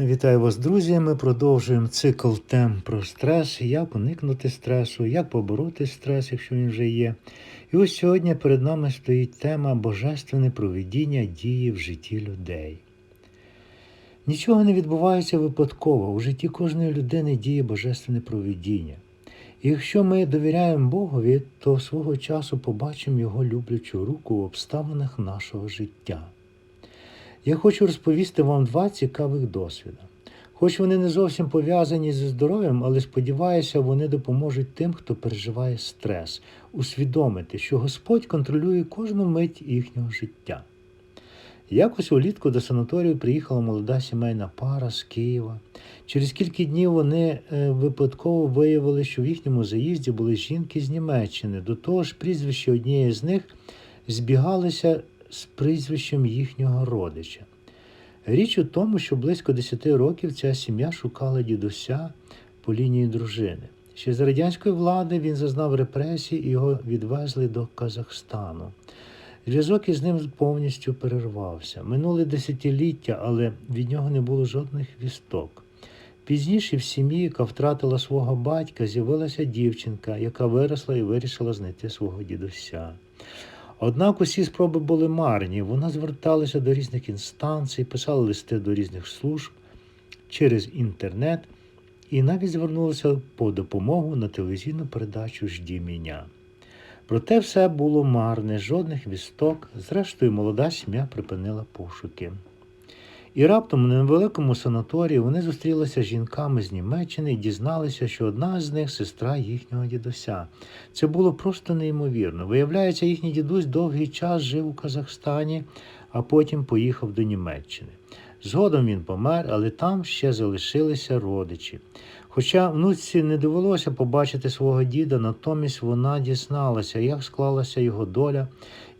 Вітаю вас, друзі! Ми продовжуємо цикл тем про стрес, як уникнути стресу, як побороти стрес, якщо він вже є. І ось сьогодні перед нами стоїть тема Божественне проведіння дії в житті людей. Нічого не відбувається випадково. У житті кожної людини діє божественне проведіння. І якщо ми довіряємо Богові, то свого часу побачимо Його люблячу руку в обставинах нашого життя. Я хочу розповісти вам два цікавих досвіди. Хоч вони не зовсім пов'язані зі здоров'ям, але сподіваюся, вони допоможуть тим, хто переживає стрес, усвідомити, що Господь контролює кожну мить їхнього життя. Якось улітку до санаторію приїхала молода сімейна пара з Києва. Через кілька днів вони е, випадково виявили, що в їхньому заїзді були жінки з Німеччини. До того ж, прізвище однієї з них збігалися з прізвищем їхнього родича. Річ у тому, що близько 10 років ця сім'я шукала дідуся по лінії дружини. Ще за радянської влади він зазнав репресій і його відвезли до Казахстану. Зв'язок із ним повністю перервався. Минули десятиліття, але від нього не було жодних вісток. Пізніше в сім'ї, яка втратила свого батька, з'явилася дівчинка, яка виросла і вирішила знайти свого дідуся. Однак усі спроби були марні. Вона зверталася до різних інстанцій, писала листи до різних служб через інтернет і навіть звернулася по допомогу на телевізійну передачу Жді мене. Проте все було марне, жодних вісток. Зрештою, молода сім'я припинила пошуки. І раптом на невеликому санаторії вони зустрілися з жінками з Німеччини і дізналися, що одна з них сестра їхнього дідуся. Це було просто неймовірно. Виявляється, їхній дідусь довгий час жив у Казахстані, а потім поїхав до Німеччини. Згодом він помер, але там ще залишилися родичі. Хоча внуці не довелося побачити свого діда, натомість вона дізналася, як склалася його доля,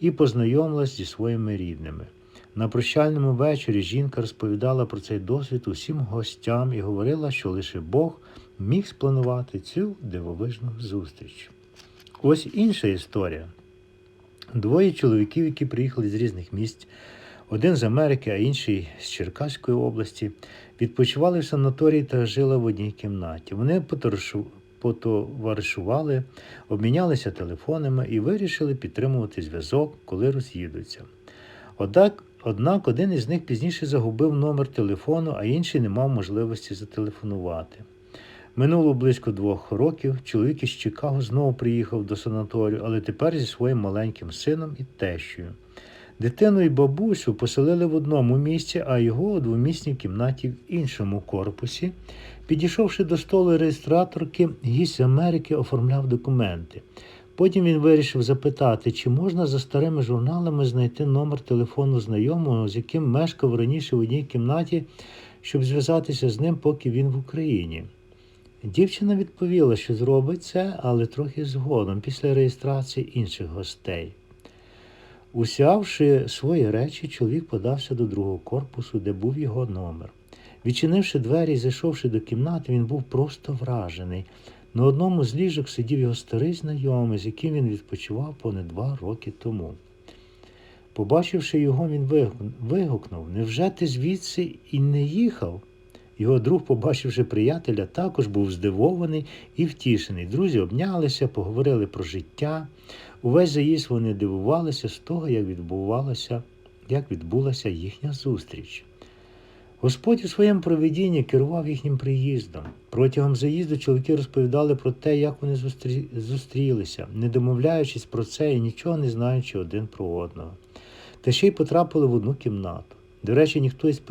і познайомилась зі своїми рідними. На прощальному вечорі жінка розповідала про цей досвід усім гостям і говорила, що лише Бог міг спланувати цю дивовижну зустріч. Ось інша історія. Двоє чоловіків, які приїхали з різних місць, один з Америки, а інший з Черкаської області, відпочивали в санаторії та жили в одній кімнаті. Вони потоваришували, обмінялися телефонами і вирішили підтримувати зв'язок, коли роз'їдуться. Однак Однак один із них пізніше загубив номер телефону, а інший не мав можливості зателефонувати. Минуло близько двох років. Чоловік із Чикаго знову приїхав до санаторію, але тепер зі своїм маленьким сином і тещою. Дитину і бабусю поселили в одному місці, а його у двомісній кімнаті в іншому корпусі. Підійшовши до столу реєстраторки, гість Америки оформляв документи. Потім він вирішив запитати, чи можна за старими журналами знайти номер телефону знайомого, з яким мешкав раніше в одній кімнаті, щоб зв'язатися з ним, поки він в Україні. Дівчина відповіла, що зробить це, але трохи згодом, після реєстрації інших гостей. Усявши свої речі, чоловік подався до другого корпусу, де був його номер. Відчинивши двері і зайшовши до кімнати, він був просто вражений. На одному з ліжок сидів його старий знайомий, з яким він відпочивав понад два роки тому. Побачивши його, він вигукнув Невже ти звідси і не їхав? Його друг, побачивши приятеля, також був здивований і втішений. Друзі обнялися, поговорили про життя. Увесь заїзд вони дивувалися з того, як відбувалася, як відбулася їхня зустріч. Господь у своєму проведінні керував їхнім приїздом. Протягом заїзду чоловіки розповідали про те, як вони зустрі... зустрілися, не домовляючись про це і нічого не знаючи один про одного. Та ще й потрапили в одну кімнату. До речі, ніхто із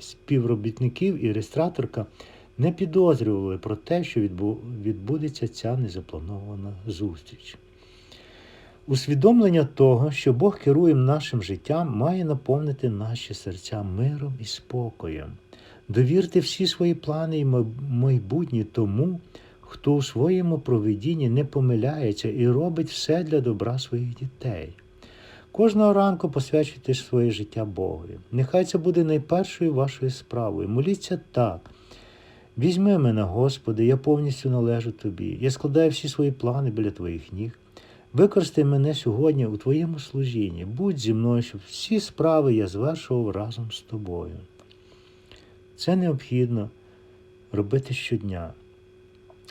співробітників і реєстраторка не підозрювали про те, що відбудеться ця незапланована зустріч. Усвідомлення того, що Бог керує нашим життям, має наповнити наші серця миром і спокоєм. Довірте всі свої плани і майбутнє тому, хто у своєму проведінні не помиляється і робить все для добра своїх дітей. Кожного ранку посвячуйте своє життя Богові. Нехай це буде найпершою вашою справою. Моліться так. Візьми мене, Господи, я повністю належу Тобі. Я складаю всі свої плани біля Твоїх ніг. Використай мене сьогодні у Твоєму служінні. Будь зі мною, щоб всі справи я звершував разом з тобою. Це необхідно робити щодня.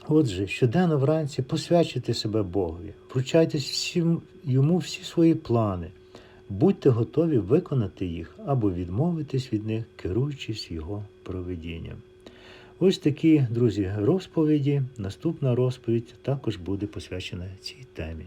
Отже, щоденно вранці посвячуйте себе Богові, вручайтесь всім, йому всі свої плани, будьте готові виконати їх або відмовитись від них, керуючись його проведінням. Ось такі, друзі, розповіді. Наступна розповідь також буде посвячена цій темі.